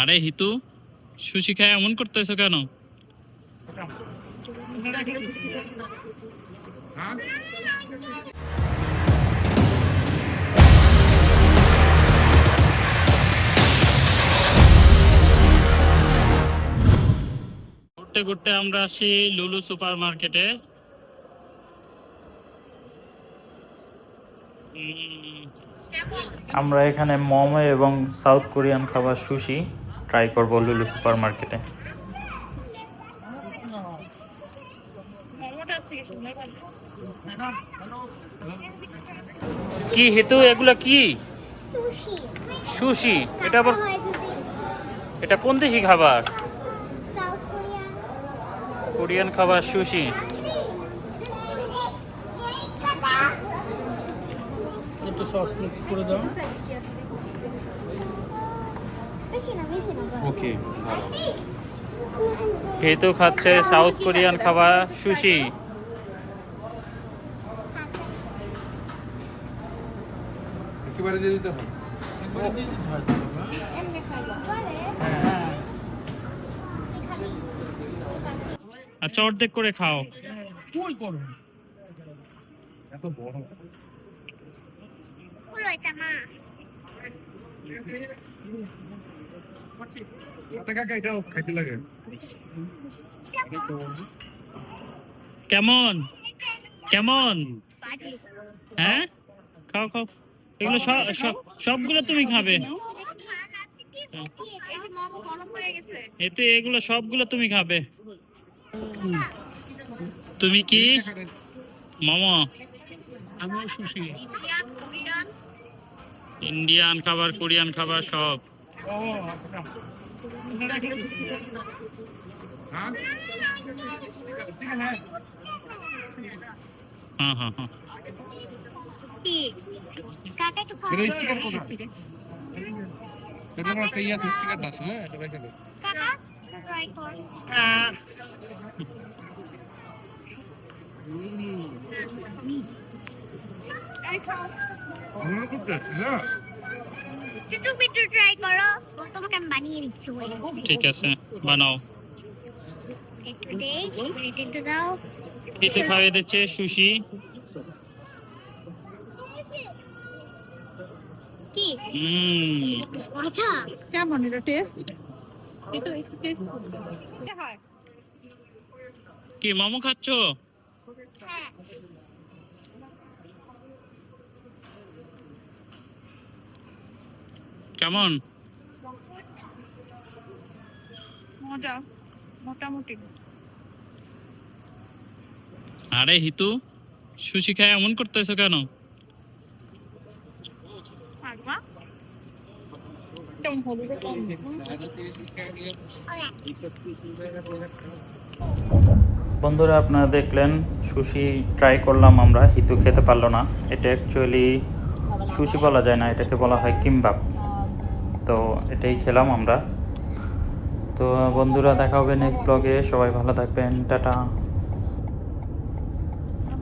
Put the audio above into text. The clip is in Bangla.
আরে হিতু, সুশি খায় এমন করতেছো কেন? ঘুরতে ঘুরতে আমরা আসি লুলু সুপার মার্কেটে আমরা এখানে মোমো এবং সাউথ কোরিয়ান খাবার সুশি। ট্রাই করব লুলু সুপার মার্কেটে কি হেতু এগুলা কি? সুশি। এটা আবার এটা কোন দেশি খাবার? কোরিয়ান খাবার সুশি। একটু সস মিক্স করে দাও। ওকে ভালো হেতু খাচ্ছে সাউথ কোরিয়ান খাবার সুশি একেবারে দিয়ে দিতে হবে। আচ্ছা অর্ধেক করে খাও। করো। এত বড়। এটা মা। কেমন? কেমন? হ্যাঁ? খাও খাও। এগুলো সব, সব- সবগুলো তুমি খাবে। এতে এগুলো সবগুলো তুমি খাবে। তুমি কি? মোমো। আমি সুশি। ইন্ডিয়ান খাবার কোরিয়ান খাবার সব। হ্যাঁ হ্যাঁ হ্যাঁ। হ্যাঁ স্টিকার এটা একটা ইয়া আছে হ্যাঁ এটা রেখে দে। ট্রাই কর তোমাকে আমি বানিয়ে দিচ্ছি ঠিক আছে বানাও। দিচ্ছে সুশি। কি আচ্ছা কেমন এটা টেস্ট কি মোমো খাচ্ছ? হ্যাঁ কেমন? মজা মোটামুটি। আরে হিতু সুশি খায় এমন করতেছো কেন? হলুদে কম বন্ধুরা, আপনারা দেখলেন, সুশি ট্রাই করলাম আমরা, হিতু খেতে পারল না। এটা অ্যাকচুয়ালি সুশি বলা যায় না, এটাকে বলা হয় কিমবাপ তো এটাই খেলাম আমরা। তো বন্ধুরা, দেখা হবে নেক্সট ব্লগে সবাই ভালো থাকবেন। টাটা।